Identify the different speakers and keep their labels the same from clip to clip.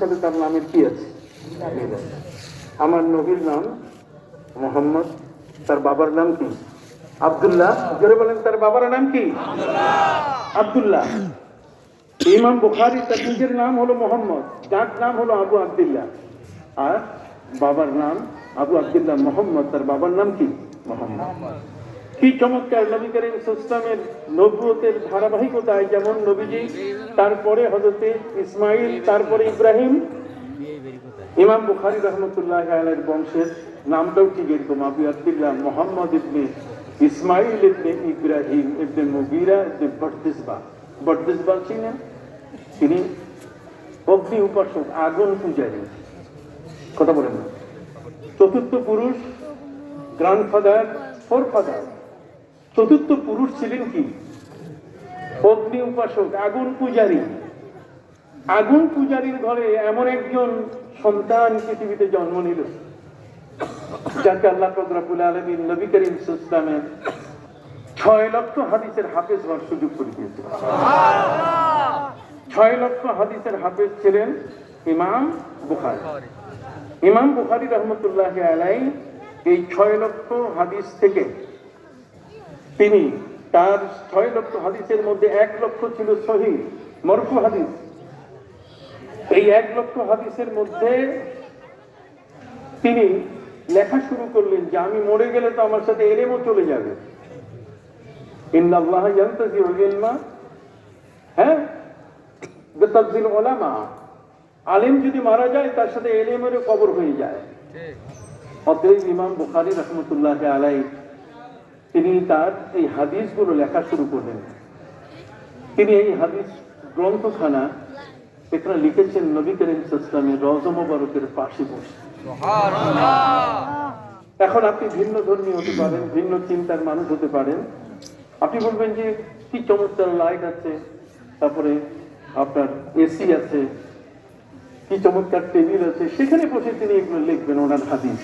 Speaker 1: সাথে তার নামের কি আছে? আমার নবীর নাম মোহাম্মদ। তার বাবার নাম কি? আব্দুল্লাহ। জোরে বলেন তার বাবার নাম কি? আব্দুল্লাহ। ইমাম বুখারী তার নিজের নাম হলো মোহাম্মদ। যার নাম হলো আবু আব্দুল্লাহ। আর বাবার নাম আবু আব্দুল্লাহ মোহাম্মদ। তার বাবার নাম কি? মোহাম্মদ। কি চমৎকার নবী করিম ইসলামের নবুয়তের ধারাবাহিকতায় যেমন নবীজি, তারপরে হজরতে ইসমাইল তারপরে ইব্রাহিম। ইমাম বুখারী রহমতুল্লাহ আলের বংশের নামটাও ঠিক এরকম, আবু আব্দুল্লাহ মোহাম্মদ ইবনে ইসমাইল ইবনে ইব্রাহিম ইবনে মুগিরা ইবনে বর্দিসবা বর্দিসবা ছিলেন তিনি অগ্নি উপাসক, আগুন পূজারী। কথা বলেন চতুর্থ পুরুষ গ্রান্ডফাদার ফোর ফাদার চতুর্থ পুরুষ ছিলেন কি? অগ্নি উপাসক আগুন পূজারী। আগুন পূজারীর ঘরে এমন একজন সন্তান পৃথিবীতে জন্ম নিল যাকে আল্লাহ ফজরাবুল আলমিন নবী করিম ইসলামের ছয় লক্ষ হাদিসের হাফেজ হওয়ার সুযোগ করে দিয়েছিল ছয় লক্ষ হাদিসের হাফেজ ছিলেন ইমাম বুখারী। ইমাম বুখারি রহমতুল্লাহ আলাই এই ছয় লক্ষ হাদিস থেকে তিনি তার ছয় লক্ষ হাদিসের মধ্যে এক লক্ষ ছিল সহি মরফু হাদিস। এই এক লক্ষ হাদিসের মধ্যে তিনি লেখা শুরু করলেন যে আমি মরে গেলে তো আমার সাথে এলেমও চলে যাবে। ইন্নাল্লাহ ইয়ান্তাজিউল ইলমা হ্যাঁ? বিতাবজিল উলামা। আলেম যদি মারা যায় তার সাথে এলেমেরও কবর হয়ে যায়। অতএব ইমাম বুখারী রহমতুল্লাহ আলাই তিনি তার এই হাদিসগুলো লেখা শুরু করলেন। তিনি এই হাদিস গ্রন্থখানা এখানে লিখেছেন নবী করিম ইসলামের রজ মোবারকের পাশে বসে। এখন আপনি ভিন্ন ধর্মী হতে পারেন ভিন্ন চিন্তার মানুষ হতে পারেন। আপনি বলবেন যে কি চমৎকার লাইট আছে তারপরে আপনার এসি আছে কি চমৎকার টেবিল আছে সেখানে বসে তিনি এগুলো লিখবেন ওনার হাদিস।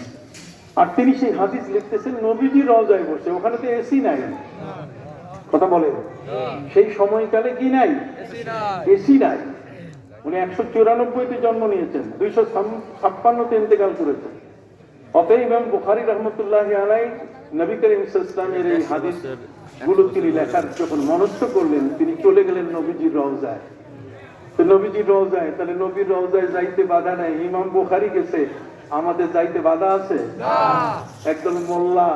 Speaker 1: আর তিনি সেই হাদিস লিখতেছেন, নবীজি রজায় বসে, ওখানে তো এসি নাই। কথা বলেন সেই সময়কালে কি নাই? এসি নাই। উনি একশো চুরানব্বইতে জন্ম নিয়েছেন, দুইশো ছাপ্পান্নতে ইন্তেকাল করেছেন। অতএব ইমাম বুখারী রহমতুল্লাহ আলাই নবী করিম ইসলামের এই হাদিসগুলো তিনি লেখার যখন মনস্থ করলেন, তিনি চলে গেলেন নবীজির রওজায়। নবীজির রওজায়, তাহলে নবীর রওজায় যাইতে বাধা নাই। ইমাম বুখারী গেছে আমাদের যাইতে বাধা আছে? একদল মোল্লা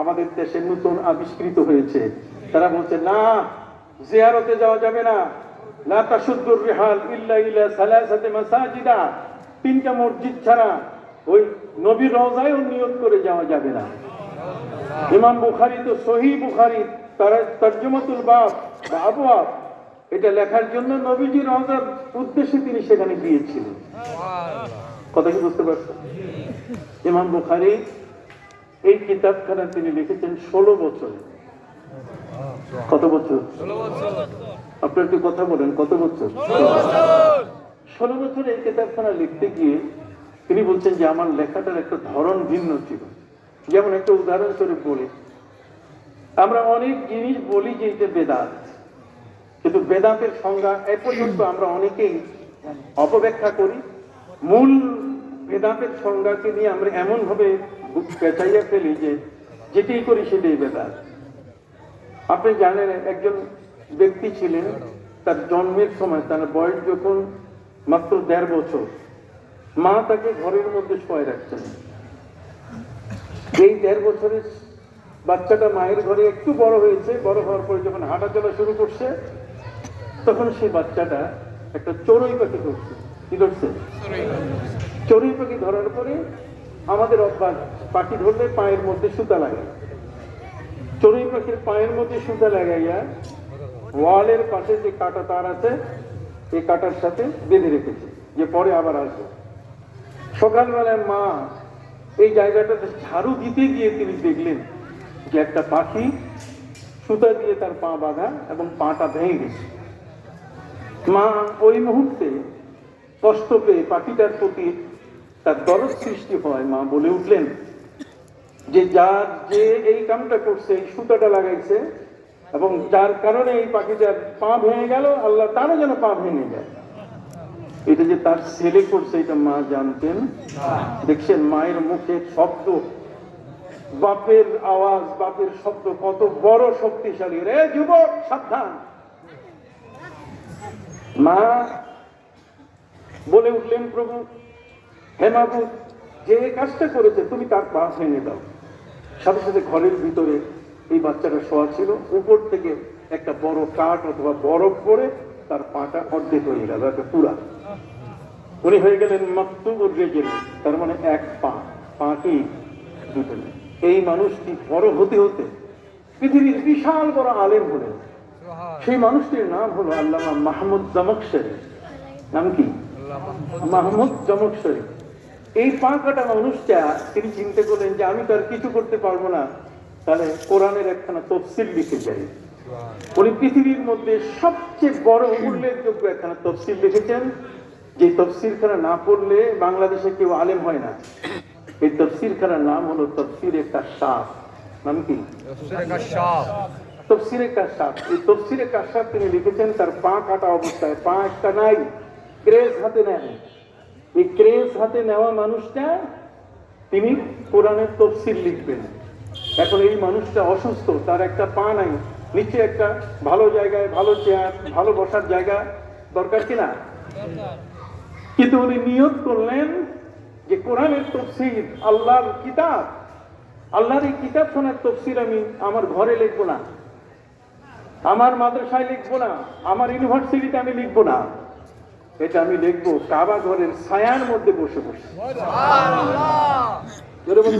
Speaker 1: আমাদের দেশে নতুন আবিষ্কৃত হয়েছে। তারা বলছে না জিয়ারতে যাওয়া যাবে না। লা তাশুদ্দুর রিহাল ইল্লা ইলা সালাসাতে মাসাজিদা। তিনটা মসজিদ ছাড়া ওই নবীর রওজায়ও নিয়ত করে যাওয়া যাবে না। ইমাম বুখারী তো সহি বুখারী তারা তর্জমাতুল বাব বা এটা লেখার জন্য নবীজি রওজার উদ্দেশ্যে তিনি সেখানে গিয়েছিলেন। কথা কি বুঝতে পারছেন? ইমাম বুখারী এই কিতাবখানা তিনি লিখেছেন ষোলো বছরে। কত বছর? আপনার একটু কথা বলেন কত বছর? ষোলো বছর। এই কিতাবখানা লিখতে গিয়ে তিনি বলছেন যে আমার লেখাটার একটা ধরন ভিন্ন ছিল। যেমন একটা উদাহরণস্বরূপ বলি। আমরা অনেক জিনিস বলি যে এটা বেদাত। কিন্তু বেদাতের সংজ্ঞা এ পর্যন্ত আমরা অনেকেই অপব্যাখ্যা করি। মূল বেদাতের সংজ্ঞাকে নিয়ে আমরা এমন ভাবে বুক পেঁচাইয়া ফেলি যে যেটাই করি সেটাই বেদাত আপনি জানেন, একজন ব্যক্তি ছিলেন, তার জন্মের সময়, তার বয়স যখন মাত্র দেড় বছর, মা তাকে ঘরের মধ্যে শোয় রাখছেন এই দেড় বছরের বাচ্চাটা মায়ের ঘরে একটু বড় হয়েছে, বড় হওয়ার পরে যখন হাঁটা চলা শুরু করছে, তখন সেই বাচ্চাটা একটা চড়ুই পাখি করছে কি ধরছে? চড়ুই পাখি ধরার পরে আমাদের অভ্যাস, পাখি ধরলে পায়ের মধ্যে সুতা লাগে চড়ুই পাখির পায়ের মধ্যে সুতা লাগাইয়া ওয়ালের পাশে যে কাটা তার আছে, এই কাটার সাথে বেঁধে রেখেছে, যে পরে আবার আসবে। সকালবেলায় মা এই জায়গাটাতে ঝাড়ু দিতে গিয়ে তিনি দেখলেন যে একটা পাখি সুতা দিয়ে তার পা বাঁধা এবং পাটা ভেঙে গেছে। মা ওই মুহূর্তে কষ্ট পেয়ে পাখিটার প্রতি তার দরদ সৃষ্টি হয়, মা বলে উঠলেন, যে যার যে এই কামটা করছে, এই সুতাটা লাগাইছে, এবং যার কারণে এই পাখিটার পা ভেঙে গেল, আল্লাহ তারও যেন পা ভেঙে যায়। এটা যে তার ছেলে করছে, এটা মা জানতেন। দেখছেন, মায়ের মুখে শব্দ, বাপের আওয়াজ, বাপের শব্দ, কত বড় শক্তিশালী। রে যুবক, সাবধান। মা বলে উঠলেন, প্রভু হে মাবুদ যে এই কাজটা করেছে তুমি তার পা ভেঙে দাও। সাথে সাথে ঘরের ভিতরে এই বাচ্চাটা শোয়া ছিল। উপর থেকে একটা বড় কাঠ অথবা বরফ পরে তার পাটা অর্ধেক হয়ে গেল একটা পুরা। উনি হয়ে গেলেন মাকতুবুর রেজেল তার মানে এক পা পাটি দুটো। এই মানুষটি বড় হতে হতে পৃথিবীর বিশাল বড় আলেম হলেন। সেই মানুষটির নাম হলো আল্লামা মাহমুদ জামকশরী। নাম কি? মাহমুদ জামকশরী। এই পা কাটা মানুষটা তিনি চিন্তা করলেন যে আমি তো আর কিছু করতে পারব না। তাহলে কোরআনের একখানা তফসিল লিখে যাই। উনি পৃথিবীর মধ্যে সবচেয়ে বড় উল্লেখযোগ্য একখানা তফসিল লিখেছেন। যে তফসিরখানা না পড়লে বাংলাদেশে কেউ আলেম হয় না। এই তফসিরখানার নাম হলো তফসির একটা সাপ নাম কি? তফসিরে কাশাপ এই তফসিরে কাশাপ তিনি লিখেছেন তার পা কাটা অবস্থায়। পা একটা নাই হাতে নেন এই ক্রেজ হাতে নেওয়া মানুষটা তিনি কোরআনের তফসিল লিখবেন। এখন এই মানুষটা অসুস্থ তার একটা পা নাই নিচে একটা ভালো জায়গায় ভালো চেয়ার ভালো বসার জায়গা দরকার কিনা কিন্তু উনি নিয়ত করলেন যে কোরআনের তফসির আল্লাহর কিতাব আল্লাহর এই কিতাব শোনার তফসির আমি আমার ঘরে লিখব না আমার মাদ্রাসায় লিখব না আমার ইউনিভার্সিটিতে আমি লিখব না। এটা আমি লিখব কাবা ঘরের ছায়ার মধ্যে বসে বসে।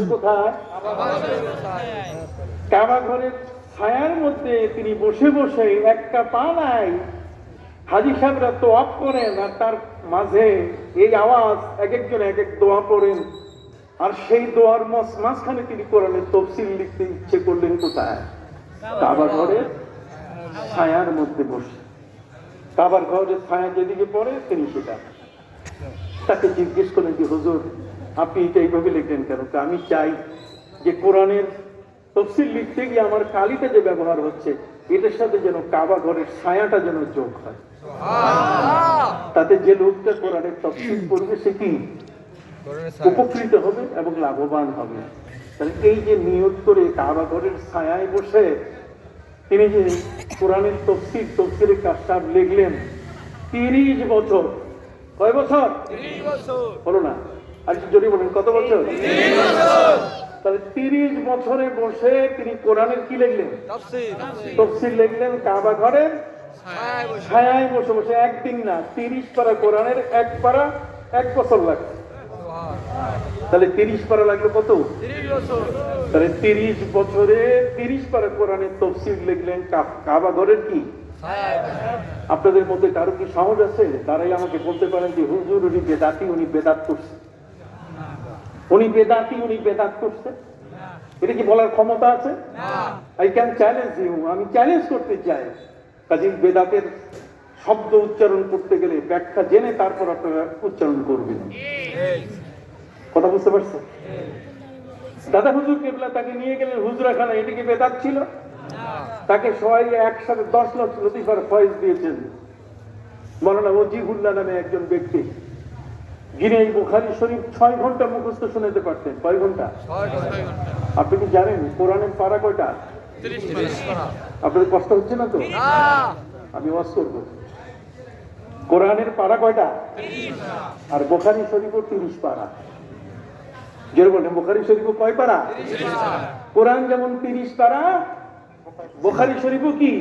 Speaker 1: কোথায়? কাবা ঘরের ছায়ার মধ্যে তিনি বসে বসে একটা পা নাই হাজি সাহেবরা তো অফ করেন আর তার মাঝে এই আওয়াজ এক একজন এক এক দোয়া পড়েন। আর সেই দোয়ার মাঝ- মাঝখানে তিনি কোরআনের তফসিল লিখতে ইচ্ছে করলেন কোথায়? কাবা ঘরের ছায়ার মধ্যে বসে। কাবার ঘরের ছায়া যেদিকে পড়ে তিনি সেটা। তাকে জিজ্ঞেস করেন যে হুজুর আপনি এটা এইভাবে লিখলেন কেন? তা আমি চাই যে কোরআনের তফসিল লিখতে গিয়ে আমার কালিটা যে ব্যবহার হচ্ছে এটার সাথে যেন কাবা ঘরের ছায়াটা যেন যোগ হয়। তাতে যে লোকটা কোরআনের তফসিল করবে সে কি উপকৃত হবে এবং লাভবান হবে? তাহলে এই যে নিয়োগ করে কাবা ঘরের ছায়ায় বসে তিনি যে কোরআনের তফসির তফসিলের কাজটার লিখলেন তিরিশ বছর। কয় বছর? হলো না। আর জোরে বলেন কত বছর? তাহলে তিরিশ বছরে বসে তিনি কোরআনের কি লিখলেন? তফসিল লিখলেন কাবা ঘরের ছায়ায় বসে। বসে একদিন না তিরিশ পারা কোরআনের এক পারা এক বছর লাগছে তাহলে তিরিশ পারা লাগল কত? তাহলে তিরিশ বছরে তিরিশ পারা কোরআনের তফসিল লিখলেন কাবা ঘরের কি? আপনাদের মধ্যে কারও কি সাহস আছে? তারাই আমাকে বলতে পারেন যে হুজুর উনি বেদাতি উনি বেদাত করছে। উনি বেদাতি উনি বেদাত করছে? এটা কি বলার ক্ষমতা আছে? আই ক্যান চ্যালেঞ্জ ইউ আমি চ্যালেঞ্জ করতে চাই। কাজী বেদাতের শব্দ উচ্চারণ করতে গেলে ব্যাখ্যা জেনে তারপর আপনারা উচ্চারণ করবেন। কথা বুঝতে পারছেন? দাদা হুজুর কেবলা তাকে নিয়ে গেলেন হুজরাখানা এটা কি বেদাত ছিল। তাকে সবাই একসাথে দশ লক্ষ লতিফার ফয়েজ দিয়েছেন। মৌলানা ওজিহুল্লাহ নামে একজন ব্যক্তি। যিনি এই বুখারি শরীফ ছয় ঘণ্টা মুখস্থ শোনাতে পারতেন। কয় ঘণ্টা? আপনি কি জানেন কোরআনের পারা কয়টা? আপনাদের কষ্ট হচ্ছে না তো? আমি ওয়াজ করব। কোরআনের পারা কয়টা? আর বোখারি শরীফও তিরিশ পারা। যেরকম বললেন বোখারি শরীফও কয় পারা? কোরআন যেমন তিরিশ পারা বোখারি শরীফও কি?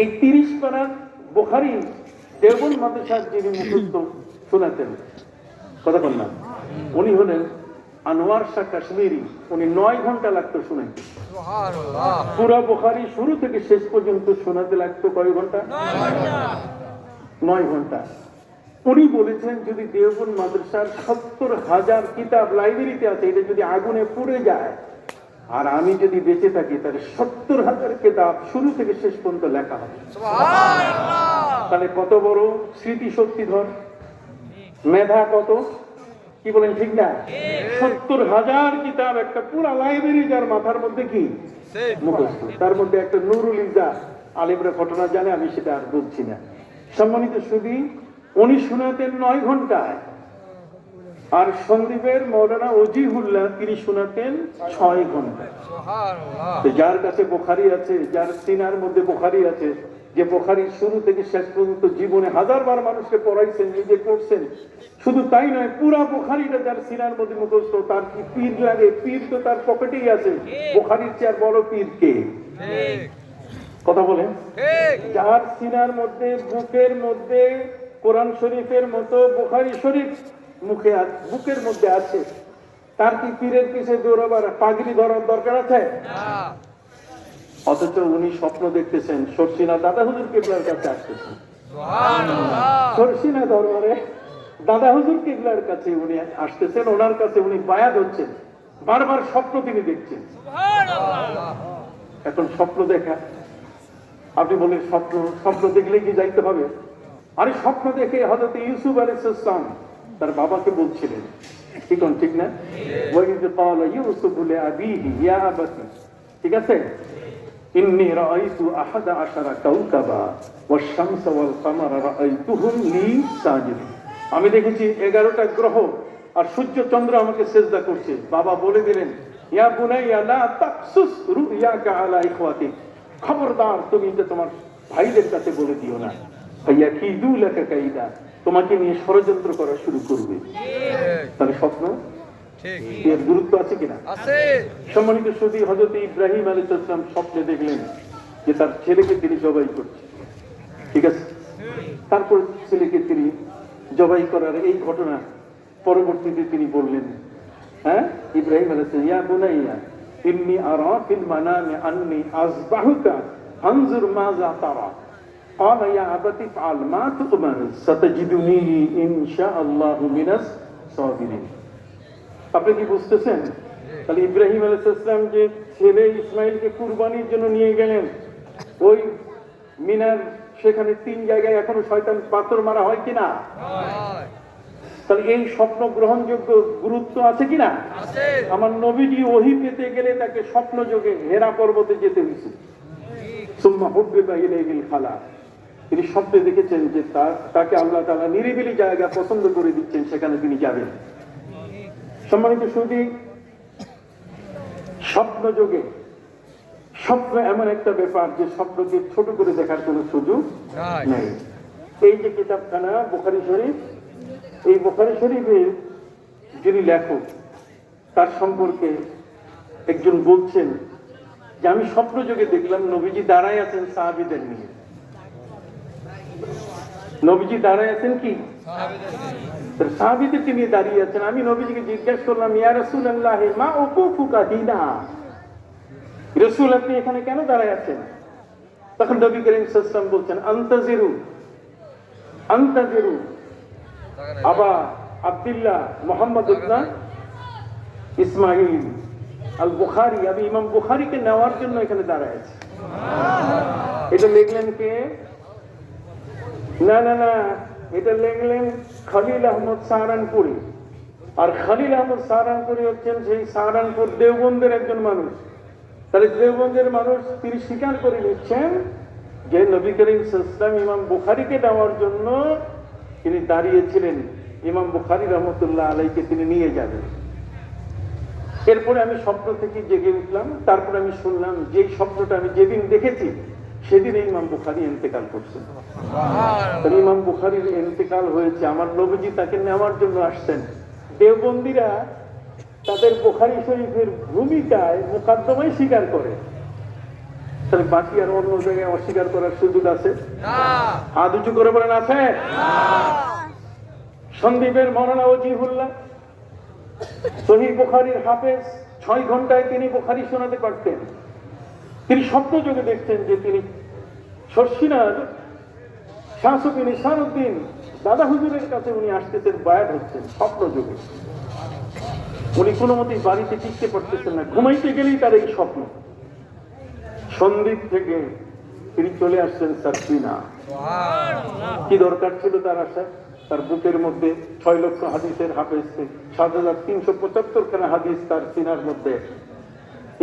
Speaker 1: এই তিরিশ পারার বোখারি দেবন মাদ্রাসার যিনি মুখস্থ শোনাতেন। কথা বল না উনি হলেন আনোয়ার শাহ কাশ্মীরি। উনি নয় ঘণ্টা লাগতো শুনাইতে পুরা বোখারি শুরু থেকে শেষ পর্যন্ত শোনাতে লাগতো কয় ঘণ্টা। নয় ঘণ্টা। উনি বলেছেন যদি দেওবন মাদ্রাসার সত্তর হাজার কিতাব লাইব্রেরিতে আছে এটা যদি আগুনে পুড়ে যায় আর আমি যদি বেঁচে থাকি তাহলে সত্তর হাজার কিতাব শুরু থেকে শেষ পর্যন্ত লেখা হবে। তাহলে কত বড় স্মৃতি শক্তিধর মেধা কত? কি বলেন ঠিক না? সত্তর হাজার কিতাব একটা পুরা লাইব্রেরি যার মাথার মধ্যে কি? মুখস্থ। তার মধ্যে একটা নুরুল ইজা আলিমরা ঘটনা জানে আমি সেটা আর বলছি না। সম্মানিত সুদী উনি শোনাতেন নয় ঘন্টায়। আর সন্দীপের মৌলানা অজিহুল্লাহ তিনি শোনাতেন ছয় ঘণ্টা যার কাছে বোখারি আছে যার সিনার মধ্যে বোখারি আছে যে বোখারি শুরু থেকে শেষ পর্যন্ত জীবনে হাজার বার মানুষকে পড়াইছেন নিজে করছেন শুধু তাই নয় পুরা বোখারিটা যার সিনার মধ্যে মুখস্থ তার কি পীর লাগে? পীর তো তার পকেটেই আছে। বোখারির চেয়ে আর বড় পীর কে? কথা বলেন। যার সিনার মধ্যে বুকের মধ্যে কোরআন শরীফের মতো বোখারি শরীফ মুখে বুকের মধ্যে আছে। তার কি পীরের পিছে দৌড়াবার পাগড়ি ধরার দরকার আছে? অথচ উনি স্বপ্ন দেখতেছেন সরসিনা দাদা হুজুর কেবলার কাছে আসতেছেন সরসিনা দরবারে দাদা হুজুর কেবলার কাছে উনি আসতেছেন ওনার কাছে উনি বায়াত হচ্ছেন। বারবার স্বপ্ন তিনি দেখছেন। এখন স্বপ্ন দেখা। আপনি বলেন স্বপ্ন স্বপ্ন দেখলে কি যাইতে হবে? আরে স্বপ্ন দেখে হজরত ইউসুফ আলাইসালাম তার বাবাকে বলছিলেন ঠিক ঠিক না? ওয়াইদ ক্বালা ইউসুফ লিআবিহি ইয়া আবাতি, ঠিক আছে? ইন্নী রাআইতু আহাদা আশারা কাওকাবা ওয়াশ-শামস ওয়াল কামারা রাআইতুহুম লি সাজিদিন। আমি দেখেছি 11টা গ্রহ আর সূর্য চন্দ্র আমাকে সেজদা করছে। বাবা বলে দিলেন, ইয়া বুনাইয়া লা তাকসুস রুয়াকা আলা ইখওয়াতিক। খবরদার, তুমি এটা তোমার ভাইদের কাছে বলে দিও না। তোমাকে নিয়ে ষড়যন্ত্র করা শুরু করবে। তাহলে স্বপ্ন? এর গুরুত্ব আছে কিনা? সম্মানিত হজরত ইব্রাহিম আলী ইসলাম স্বপ্নে দেখলেন যে তার ছেলেকে তিনি জবাই করছে ঠিক আছে? তারপর ছেলেকে তিনি জবাই করার এই ঘটনা পরবর্তীতে তিনি বললেন হ্যাঁ ইব্রাহিম সালাম ইয়া বুনাইয়া ইন্নী আরা ফিল মানামি আন্নী আযবাহুকা ফানজুর মাযা তারা। قال يا أبت افعل ما تؤمر ستجدني إن شاء الله من الصابرين আপনি কি বুঝতেছেন তাহলে ইব্রাহিম আলাইসালাম যে ছেলে ইসমাইলকে কুরবানির জন্য নিয়ে গেলেন ওই মিনার সেখানে তিন জায়গায় এখনো শয়তান পাথর মারা হয় কিনা তাহলে এই স্বপ্ন গ্রহণযোগ্য গুরুত্ব আছে কিনা আমার নবীজি ওহি পেতে গেলে তাকে স্বপ্ন যোগে হেরা পর্বতে যেতে হয়েছে সুম্মা হুব্বে বা ইলাইহিল খালা তিনি স্বপ্নে দেখেছেন যে তার তাকে আল্লাহ তাআলা নিরিবিলি জায়গা পছন্দ করে দিচ্ছেন সেখানে তিনি যাবেন। সম্মানিত সুদী স্বপ্ন যোগে স্বপ্ন এমন একটা ব্যাপার যে স্বপ্নকে ছোট করে দেখার কোনো সুযোগ নেই। এই যে কিতাবখানা বোখারি শরীফ এই বোখারি শরীফের যিনি লেখক তার সম্পর্কে একজন বলছেন যে আমি স্বপ্ন যোগে দেখলাম নবীজি দাঁড়ায় আছেন সাহাবিদের নিয়ে। নবীজি দাঁড়ায় আছেন কি? সাহাবিদেরকে নিয়ে দাঁড়িয়ে আছেন। আমি নবীজিকে জিজ্ঞাসা করলাম, ইয়া রাসূলুল্লাহ, মা উকুফুকা হিনা? রসুল আপনি এখানে কেন দাঁড়ায় আছেন? তখন নবী করিম সাল্লাম বলছেন, আন্তাজিরু আন্তাজিরু, আবা আব্দুল্লাহ মোহাম্মদ ইবনা ইসমাইল আল বুখারি আমি ইমাম বুখারিকে নেওয়ার জন্য এখানে দাঁড়ায় আছি। এটা লিখলেন কে? না না না, এটা লিখলেন খলিল আহমদ সাহারানপুরি। আর খলিল আহমদ সাহারানপুরি হচ্ছেন সেই সাহারানপুর দেওবন্দের একজন মানুষ। তাহলে দেওবন্দের মানুষ তিনি স্বীকার করে নিচ্ছেন যে নবী করিম ইসলাম ইমাম বুখারিকে দেওয়ার জন্য তিনি দাঁড়িয়েছিলেন। ইমাম বুখারি রহমতুল্লাহ আলাইকে তিনি নিয়ে যাবেন। এরপরে আমি স্বপ্ন থেকে জেগে উঠলাম, তারপরে আমি শুনলাম যে স্বপ্নটা আমি যেদিন দেখেছি সেদিন ইমাম বুখারি ইন্তেকাল করছেন ইমাম বুখারির ইন্তেকাল হয়েছে আমার নবীজি তাকে নেওয়ার জন্য আসছেন। দেওবন্দিরা তাদের বুখারি শরীফের ভূমিকায় মোকাদ্দমাই স্বীকার করে। তাহলে বাকি আর অন্য জায়গায় অস্বীকার করার সুযোগ আছে? হাত উঁচু করে বলেন আছে? সন্দীপের মরণা মরনা ওজিহুল্লাহ সহি বুখারির হাফেজ ছয় ঘন্টায় তিনি বুখারি শোনাতে পারতেন। তিনি স্বপ্ন যোগে দেখতেন যে তিনি শর্ষিনার শাহসুদ্দিন ইসানুদ্দিন দাদা হুজুরের কাছে উনি আসতেছেন, বায়াত হচ্ছেন, স্বপ্ন যোগে। উনি কোনো মতেই বাড়িতে টিকতে পারতেছেন না, ঘুমাইতে গেলেই তার এই স্বপ্ন। সন্দীপ থেকে তিনি চলে আসছেন সার্ফিনা কি দরকার ছিল তার আসা তার বুকের মধ্যে ছয় লক্ষ হাদিসের হাফেজ, সাত হাজার তিনশো পঁচাত্তর খানা হাদিস তার সিনার মধ্যে।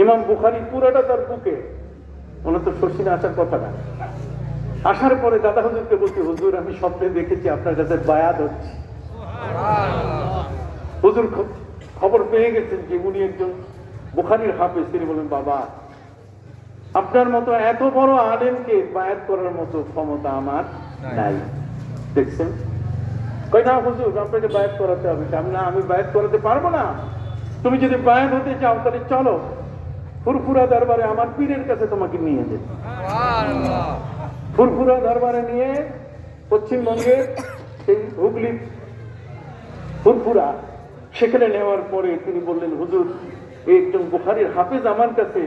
Speaker 1: ইমাম বুখারি পুরাটা তার বুকে। ওনার তো শশিনা আসার কথা না। আসার পরে দাদা হুজুরকে বলছি হুজুর আমি স্বপ্নে দেখেছি আপনার কাছে বায়াত হচ্ছে। হুজুর খবর পেয়ে গেছেন যে উনি একজন বুখারির হাফেজ। তিনি বলেন বাবা আপনার মতো এত বড় আলেমকে বায়াত করার মতো ক্ষমতা আমার নাই। দেখছেন? কই না হুজুর আপনাকে বায়াত করাতে হবে। আমি না আমি বায়াত করাতে পারব না। তুমি যদি বায়াত হতে চাও তাহলে চলো। ফুরফুরা দরবারে আমার পীরের কাছে তোমাকে নিয়ে যেতে। ফুরফুরা দরবারে নিয়ে পশ্চিমবঙ্গের সেই হুগলি, ফুরফুরা সেখানে নেওয়ার পরে তিনি বললেন, হুজুর, এই একজন বুখারির হাফেজ আমার কাছে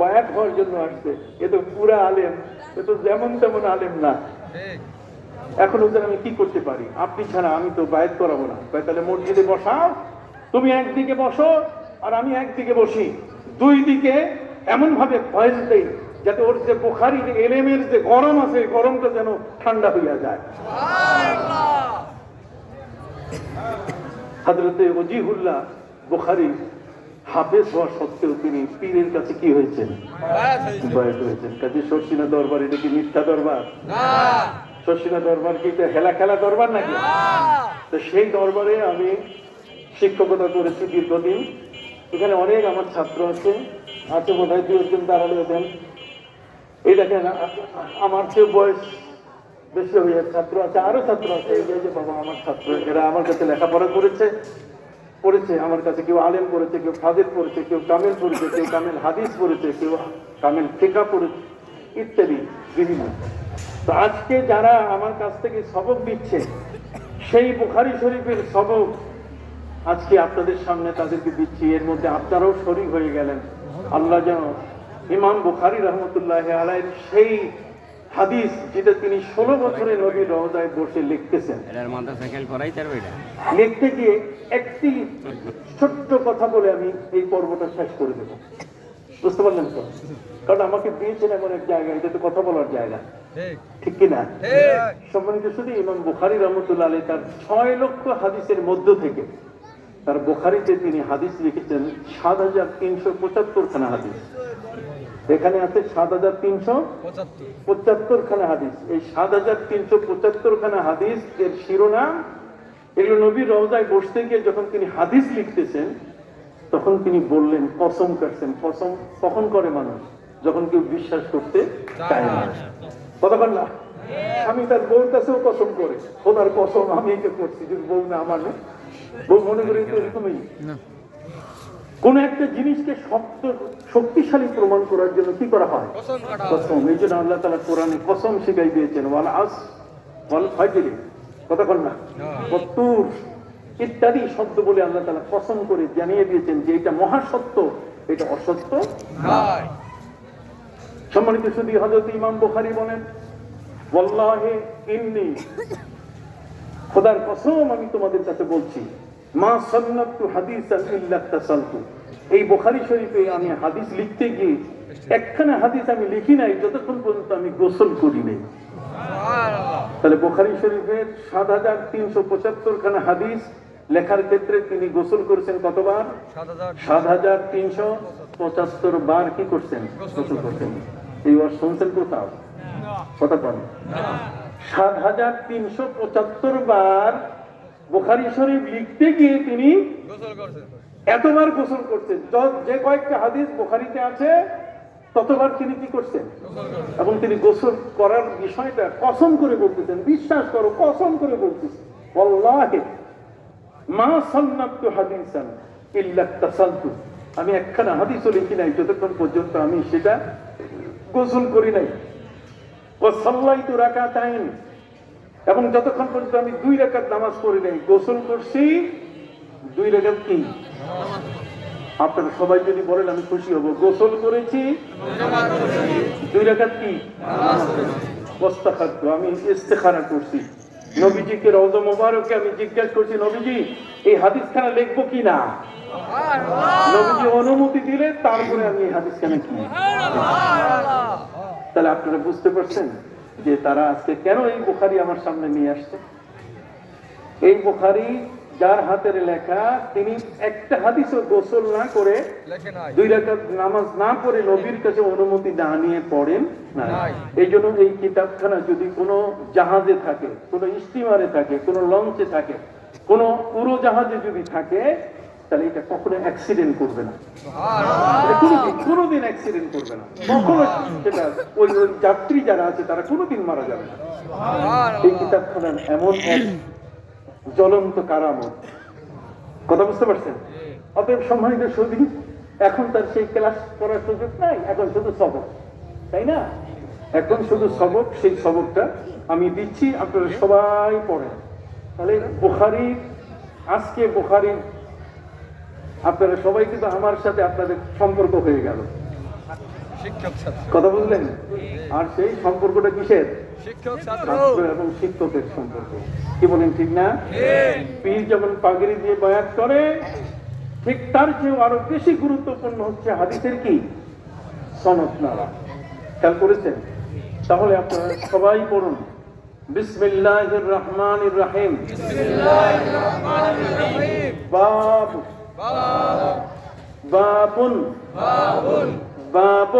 Speaker 1: বায়াত হওয়ার জন্য আসছে। এ তো পুরা আলেম, এ তো যেমন তেমন আলেম না। এখন হুজুর, আমি কি করতে পারি? আপনি ছাড়া আমি তো বায়াত করাবো না। কয়, তাহলে মসজিদে বসাও। তুমি একদিকে বসো আর আমি একদিকে বসি। দুই দিকে এমন ভাবে ভয়েস দেই যাতে ওর যে বোখারির এলেমের যে গরম আছে গরমটা যেন ঠান্ডা হইয়া যায়। হাজরতে ওজিহুল্লাহ বুখারি হাফেজ হওয়া সত্ত্বেও তিনি পীরের কাছে কি হয়েছেন? বয়স হয়েছেন। কাজে শর্ষিনা দরবার, এটা কি মিথ্যা দরবার? শর্ষিনা দরবার কি এটা হেলা খেলা দরবার নাকি? তো সেই দরবারে আমি শিক্ষকতা করেছি দীর্ঘদিন। এখানে অনেক আমার ছাত্র আছে। আছে বোধ হয় দু একজন দাঁড়ালে দেন। এই দেখেন আমার চেয়ে বয়স বেশি হয়ে ছাত্র আছে, আরও ছাত্র আছে। এই যে বাবা, আমার ছাত্র, এরা আমার কাছে লেখাপড়া করেছে পড়েছে আমার কাছে কেউ আলেম পড়েছে কেউ ফাজিল পড়েছে কেউ কামেল পড়েছে কেউ কামেল হাদিস পড়েছে, কেউ কামেল ফেকা পড়েছে, ইত্যাদি, বিভিন্ন। তো আজকে যারা আমার কাছ থেকে সবক দিচ্ছে, সেই বুখারি শরীফের সবক আজকে আপনাদের সামনে তাদেরকে দিচ্ছি। এর মধ্যে আপনারাও শরীর হয়ে গেলেন। আল্লাহ যেন ইমাম বুখারি রহমতুল্লাহ আলাইর সেই হাদিস যেটা তিনি ষোলো বছরে নবী রহদায় বসে লিখতেছেন। লিখতে গিয়ে একটি ছোট্ট কথা বলে আমি এই পর্বটা শেষ করে দেব। বুঝতে পারলেন তো? কারণ আমাকে দিয়েছেন এমন এক জায়গা এটা তো কথা বলার জায়গা। ঠিক। কিনা? সম্মানিত শুধু ইমাম বুখারি রহমতুল্লাহ আলী তার ছয় লক্ষ হাদিসের মধ্য থেকে তার বুখারিতে তিনি হাদিস লিখেছেন সাত হাজার তিনশো পঁচাত্তর খানা হাদিস। এখানে আছে সাত হাজার তিনশো পঁচাত্তর খানা হাদিস। এই সাত হাজার তিনশো পঁচাত্তর খানা হাদিস এর শিরোনাম এগুলো নবী রওজায় বসতে গিয়ে যখন তিনি হাদিস লিখতেছেন তখন তিনি বললেন কসম কাটছেন কসম কখন করে মানুষ? যখন কেউ বিশ্বাস করতে চায় না। কতক্ষণ না। আমি তার বউর কাছেও কসম করে ওনার কসম আমি একে করছি যদি বউ না আমার না বউ মনে করি এরকমই কোন একটা জিনিসকে শক্ত শক্তিশালী প্রমাণ করার জন্য কি করা হয়? কসম এই জন্য আল্লাহ তালা কোরআনে কসম শিখাই দিয়েছেন ওয়াল আস ওয়াল ফাজরি। কতক্ষণ না। কত্তুর ইত্যাদি শব্দ বলে আল্লাহ তালা কসম করে জানিয়ে দিয়েছেন যে এটা মহাসত্য এটা অসত্য সম্মানিত শুধু হজরত ইমাম বুখারী বলেন ওয়াল্লাহি ইন্নি খোদার কসম আমি তোমাদের কাছে বলছি মা সন্নাতু তাসালতু। এই বুখারী শরীফে আমি হাদিস লিখতে গিয়ে একখানা হাদিস আমি লিখি নাই যতক্ষণ পর্যন্ত আমি গোসল করি নাই। তাহলে বুখারী শরীফের সাত হাজার তিনশো পঁচাত্তর খানা হাদিস লেখার ক্ষেত্রে তিনি গোসল করেছেন কতবার? সাত হাজার তিনশো পঁচাত্তর বার কি করছেন? গোসল করছেন। এই ওয়াজ শুনছেন কোথাও? কথা বলেন। সাত হাজার তিনশো পঁচাত্তর বার বোখারি শরীফ লিখতে গিয়ে তিনি এতবার গোসল করছেন। য- কয়েকটা হাদিস বোখারিতে আছে ততবার তিনি কি করছেন? এবং তিনি গোসল করার বিষয়টা কসম করে বলতেছেন বিশ্বাস করো কসম করে বলতেছেন। মা সান্নাতু হাদিসান আমি একখানা হাদিসও লিখি নাই যতক্ষণ পর্যন্ত আমি সেটা গোসল করি নাই। ও সাল্লাইতু রাকাতাইন এবং যতক্ষণ পর্যন্ত আমি দুই রাকাত নামাজ পড়ি নাই গোসল করছি দুই রাকাত কি? আপনারা সবাই যদি বলেন আমি খুশি হব। গোসল করেছি দুই রাকাত কি? ওয়াস্তাখারতু, আমি ইস্তেখারা করছি। নবীজিকে রওজা মোবারকে আমি জিজ্ঞাসা করছি নবীজি এই হাদিসখানা লিখব কি না? নবীজি অনুমতি দিলে তারপরে আমি এই হাদিসখানা কি? তাহলে আপনারা বুঝতে পারছেন? যে তারা আজকে কেন এই বুখারি আমার সামনে নিয়ে আসছে? এই বুখারি যার হাতের লেখা তিনি একটা হাদিসও গোসল না করে দুই রাকাত নামাজ না পড়ে নবীর কাছে অনুমতি না নিয়ে পড়েন না। এই জন্য এই কিতাবখানা যদি কোনো জাহাজে থাকে কোনো স্টিমারে থাকে কোনো লঞ্চে থাকে কোনো উড়োজাহাজে যদি থাকে তাহলে এটা কখনো অ্যাক্সিডেন্ট করবে না। কোনোদিন কোনোদিন অ্যাক্সিডেন্ট করবে না। কখনো সেটা ওই ওই যাত্রী যারা আছে তারা কোনোদিন মারা যাবে না। এই কিতাবখানার এমন এক জ্বলন্ত কারামত। কথা বুঝতে পারছেন? অতএব সম্মানিত সৌদি এখন তার সেই ক্লাস করার সুযোগ নাই এখন শুধু সবক তাই না? এখন শুধু সবক সেই সবকটা আমি দিচ্ছি আপনারা সবাই পড়েন। তাহলে বুখারি আজকে বুখারি আপনারা সবাই কিন্তু আমার সাথে আপনাদের সম্পর্ক হয়ে গেল। কথা বুঝলেন? আর সেই সম্পর্কটা কিসের? এবং শিক্ষকের সম্পর্ক। কি বলেন ঠিক না? পীর যেমন পাগড়ি দিয়ে বয়াত করে ঠিক তার চেয়েও আরও বেশি গুরুত্বপূর্ণ হচ্ছে হাদিসের কি? সনদ নালা খেয়াল করেছেন? তাহলে আপনারা সবাই পড়ুন। বিসমিল্লাহির রহমানির রহিম। বাব। باب باب باب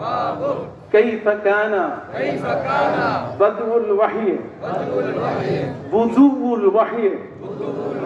Speaker 1: باب كيف كان؟
Speaker 2: كيف كان؟
Speaker 1: بدء الوحي. بدء الوحي. بدو الوحي. بدو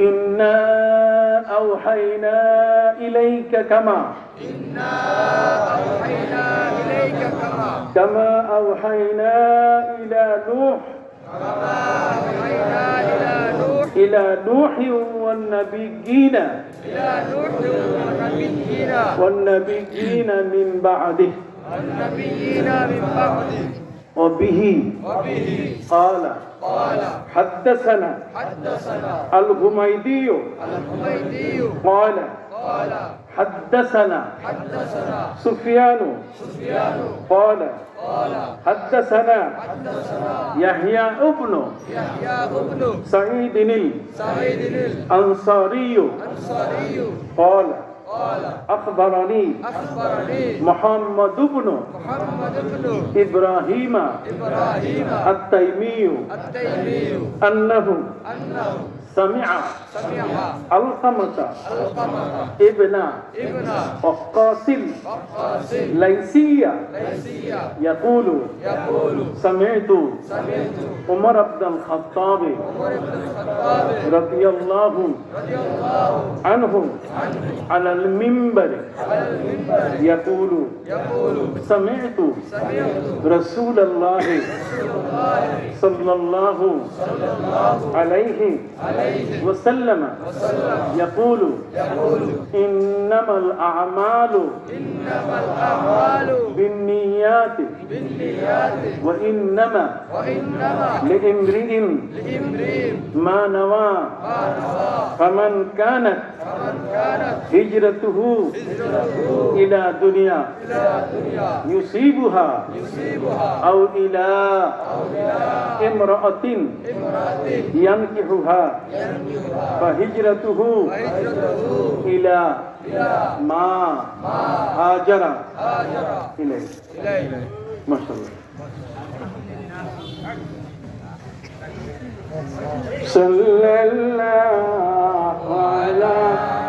Speaker 1: إنا أوحينا إليك كما
Speaker 2: إليك كما
Speaker 1: كما أوحينا إلى نوح
Speaker 2: أوحينا إلى نوح
Speaker 1: إلى نوح والنبيين
Speaker 2: إلى نوح والنبيين
Speaker 1: والنبيين من بعده
Speaker 2: والنبيين من بعده
Speaker 1: وبه
Speaker 2: وبه
Speaker 1: قال
Speaker 2: قال
Speaker 1: حدثنا
Speaker 2: حدثنا
Speaker 1: الغميدي قال
Speaker 2: قال
Speaker 1: حدثنا
Speaker 2: حدثنا
Speaker 1: سفيان
Speaker 2: سفيان
Speaker 1: قال
Speaker 2: قال
Speaker 1: حدثنا
Speaker 2: حدثنا
Speaker 1: يحيى ابن
Speaker 2: يحيى ابن
Speaker 1: سعيد قال
Speaker 2: قال
Speaker 1: أخبرني محمد بن إبراهيم التيمي أنه سمع
Speaker 2: القمة
Speaker 1: ابن
Speaker 2: القاسم
Speaker 1: ليسية يقول. سمعت. عمر بن الخطاب. رضي الله عنه. على المنبر. يقول. سمعت. رسول الله. صلى الله
Speaker 2: عليه
Speaker 1: وسلم.
Speaker 2: وسلم
Speaker 1: يقول
Speaker 2: يقول
Speaker 1: إنما الأعمال
Speaker 2: إنما الأعمال
Speaker 1: بالنيات
Speaker 2: بالنيات
Speaker 1: وإنما
Speaker 2: وإنما
Speaker 1: لامرئ
Speaker 2: لامرئ
Speaker 1: ما نوى
Speaker 2: ما نوى
Speaker 1: فمن كانت
Speaker 2: فمن كانت
Speaker 1: هجرته
Speaker 2: هجرته
Speaker 1: إلى دنيا
Speaker 2: إلى دنيا
Speaker 1: يصيبها
Speaker 2: يصيبها
Speaker 1: أو إلى امرأة
Speaker 2: امرأة
Speaker 1: ينكحها
Speaker 2: ينكحها
Speaker 1: فهجرته
Speaker 2: وهجرته
Speaker 1: إلى
Speaker 2: إلى
Speaker 1: ما هاجر
Speaker 2: هاجر
Speaker 1: إليه
Speaker 2: إليه
Speaker 1: ما شاء الله صلى الله